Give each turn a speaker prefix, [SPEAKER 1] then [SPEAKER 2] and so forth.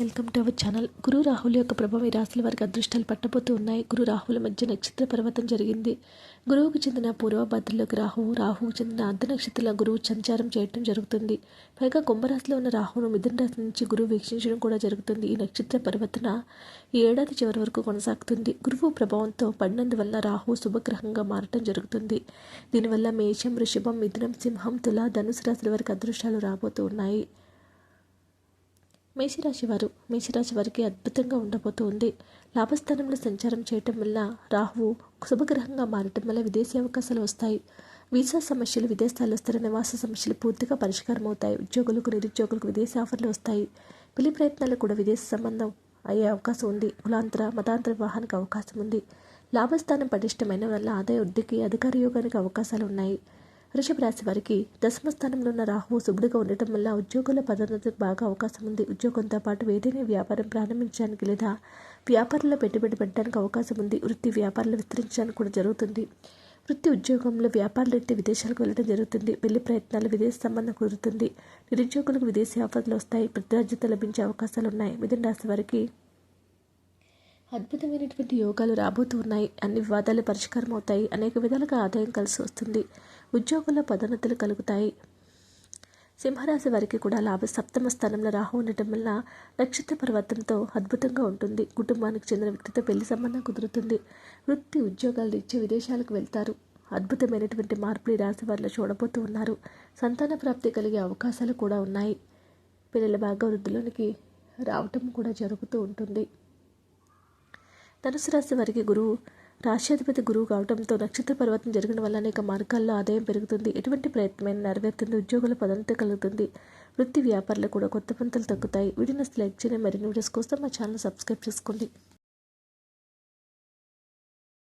[SPEAKER 1] Welcome to our channel. గురు రాహుల్ యొక్క ప్రభావం ఈ రాశుల వారికి అదృష్టాలు పట్టబోతూ ఉన్నాయి. గురు రాహుల మధ్య నక్షత్ర పర్వతం జరిగింది. గురువుకు చెందిన పూర్వభద్రలోకి రాహువు రాహువుకు చెందిన అర్ధ నక్షత్రాల గురువు సంచారం చేయటం జరుగుతుంది. పైగా కుంభరాశిలో ఉన్న రాహువును మిథున రాశి నుంచి గురువు వీక్షించడం కూడా జరుగుతుంది. ఈ నక్షత్ర పర్వతన ఈ ఏడాది చివరి వరకు కొనసాగుతుంది. గురువు ప్రభావంతో పడినందువల్ల రాహువు శుభగ్రహంగా మారటం జరుగుతుంది. దీనివల్ల మేషం వృషభం మిథునం సింహం తుల ధనుసు రాశుల వారికి అదృష్టాలు రాబోతూ ఉన్నాయి. మేషరాశి వారు మేషరాశి వారికి అద్భుతంగా ఉండబోతుంది లాభస్థానంలో సంచారం చేయటం వల్ల రాహువు శుభగ్రహంగా మారటం వల్ల విదేశీ అవకాశాలు వస్తాయి. వీసా సమస్యలు విదేశాల్లో స్థిర నివాస సమస్యలు పూర్తిగా పరిష్కారం అవుతాయి. ఉద్యోగులకు నిరుద్యోగులకు విదేశీ ఆఫర్లు వస్తాయి. పెళ్ళి ప్రయత్నాలు కూడా విదేశ సంబంధం అయ్యే అవకాశం ఉంది. కులాంతర మతాంతర వివాహానికి అవకాశం ఉంది. లాభస్థానం పటిష్టమైన వల్ల ఆదాయ వృద్ధికి అధికార యోగానికి అవకాశాలు ఉన్నాయి. వృషభ రాశి వారికి దశమ స్థానంలో ఉన్న రాహువు శుభుడిగా ఉండటం వల్ల ఉద్యోగుల పదోన్నతికి బాగా అవకాశం ఉంది. ఉద్యోగంతో పాటు ఏదైనా వ్యాపారం ప్రారంభించడానికి లేదా వ్యాపారంలో పెట్టుబడి పెట్టడానికి అవకాశం ఉంది. వృత్తి వ్యాపారాలు విస్తరించడానికి కూడా జరుగుతుంది. వృత్తి ఉద్యోగంలో వ్యాపారాలు అయితే విదేశాలకు వెళ్ళడం జరుగుతుంది. పెళ్ళి ప్రయత్నాలు విదేశీ సంబంధం కుదురుతుంది. నిరుద్యోగులకు విదేశీ ఆఫర్లు వస్తాయి. ప్రతిరాజ్యత లభించే అవకాశాలు ఉన్నాయి. మిథున రాశి వారికి అద్భుతమైనటువంటి యోగాలు రాబోతూ ఉన్నాయి. అన్ని వివాదాలు పరిష్కారం అవుతాయి అనేక విధాలుగా ఆదాయం కలిసి వస్తుంది. ఉద్యోగుల పదోన్నతులు కలుగుతాయి. సింహరాశి వారికి కూడా లాభ సప్తమ స్థానంలో రాహు ఉండటం వల్ల నక్షత్ర పర్వతంతో అద్భుతంగా ఉంటుంది. కుటుంబానికి చెందిన వ్యక్తితో పెళ్ళి సంబంధం కుదురుతుంది. వృత్తి ఉద్యోగాలు ఇచ్చే విదేశాలకు వెళ్తారు. అద్భుతమైనటువంటి మార్పులు రాశి వారిలో చూడబోతూ ఉన్నారు. సంతాన ప్రాప్తి కలిగే అవకాశాలు కూడా ఉన్నాయి. పిల్లల బాగా వృద్ధిలోనికి రావటం కూడా జరుగుతూ ఉంటుంది. ధనుసు రాశి వారికి గురువు రాష్ట్రాధిపతి గురువు కావడంతో నక్షత్ర పర్వతం జరగడం వల్ల అనేక మార్గాల్లో ఆదాయం పెరుగుతుంది. ఎటువంటి ప్రయత్నమైన నెరవేరుతుంది. ఉద్యోగుల పదోన్నతి కలుగుతుంది. వృత్తి వ్యాపారాలు కూడా కొత్త పంతలు తగ్గుతాయి. వీడియోస్ లైక్ చేయడం. మరిన్ని వీడియోస్ కోసం మా ఛానల్ సబ్స్క్రైబ్ చేసుకోండి.